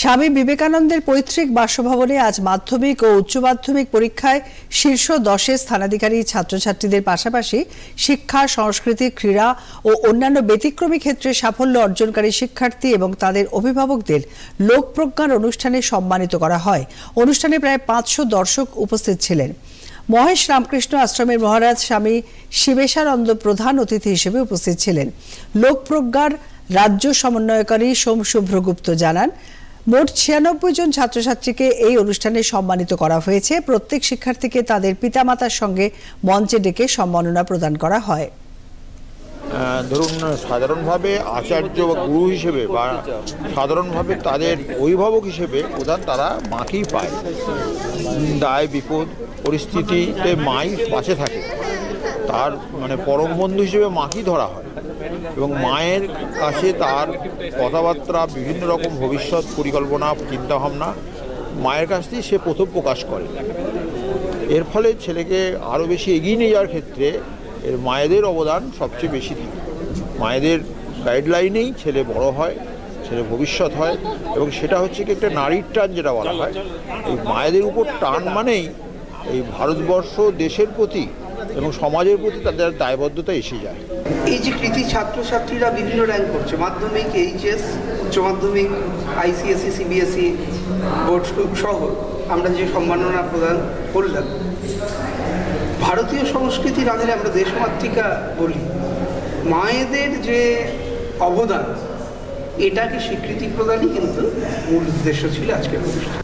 স্বামী বিবেকানন্দের পৈতৃক বাসভবনে আজ মাধ্যমিক ও উচ্চ মাধ্যমিক পরীক্ষায় শীর্ষ দশে স্থানাধিকারী ছাত্রছাত্রীদের পাশাপাশি শিক্ষা, সংস্কৃতি, ক্রীড়া ও অন্যান্য ব্যতিক্রমী ক্ষেত্রে সাফল্য অর্জনকারী শিক্ষার্থী এবং তাদের অভিভাবকদের লোকপ্রজ্ঞার অনুষ্ঠানে সম্মানিত করা হয়। অনুষ্ঠানে প্রায় পাঁচশো দর্শক উপস্থিত ছিলেন। মহেশ রামকৃষ্ণ আশ্রমের মহারাজ স্বামী শিবেশানন্দ প্রধান অতিথি হিসেবে উপস্থিত ছিলেন। লোকপ্রজ্ঞার রাজ্য সমন্বয়কারী সোম শুভ্রগুপ্ত জানান মোট ছিয়ানব্বই জন ছাত্রছাত্রীকে এই অনুষ্ঠানে সম্মানিত করা হয়েছে। প্রত্যেক শিক্ষার্থীকে তাদের পিতামাতার সঙ্গে মঞ্চে ডেকে সম্মাননা প্রদান করা হয়। ধরুন, সাধারণভাবে আচার্য বা গুরু হিসেবে বা সাধারণভাবে তাদের অভিভাবক হিসেবে প্রধান তারা মাকেই পায়। দায়, বিপদ, পরিস্থিতিতে মাই পাশে থাকে। তার মানে পরম বন্ধু হিসেবে মাকেই ধরা হয়। এবং মায়ের কাছে তার কথাবার্তা, বিভিন্ন রকম ভবিষ্যৎ পরিকল্পনা, চিন্তাভাবনা, মায়ের কাছ থেকেই সে প্রথম প্রকাশ করে। এর ফলে ছেলেকে আরও বেশি এগিয়ে নিয়ে যাওয়ার ক্ষেত্রে এর মায়েদের অবদান সবচেয়ে বেশি থাকে। মায়েদের গাইডলাইনেই ছেলে বড় হয়, ছেলে ভবিষ্যৎ হয় এবং সেটা হচ্ছে কি একটা নারীর টান যেটা বলা হয়। এই মায়েদের উপর টান মানেই এই ভারতবর্ষ দেশের প্রতি এবং সমাজের প্রতি তাদের দায়বদ্ধতা এসে যায়। এই যে কৃতি ছাত্রছাত্রীরা বিভিন্ন র্যাঙ্ক করছে, মাধ্যমিক, এইচএস, উচ্চ মাধ্যমিক, আইসিএসসি সিবিএসই বোর্ড সহ আমরা যে সম্মাননা প্রদান করলাম। ভারতীয় সংস্কৃতির আধারে আমরা দেশমাতৃকা বলি। মায়েদের যে অবদান, এটাকে স্বীকৃতি প্রদানই কিন্তু মূল উদ্দেশ্য ছিল আজকের অনুষ্ঠান।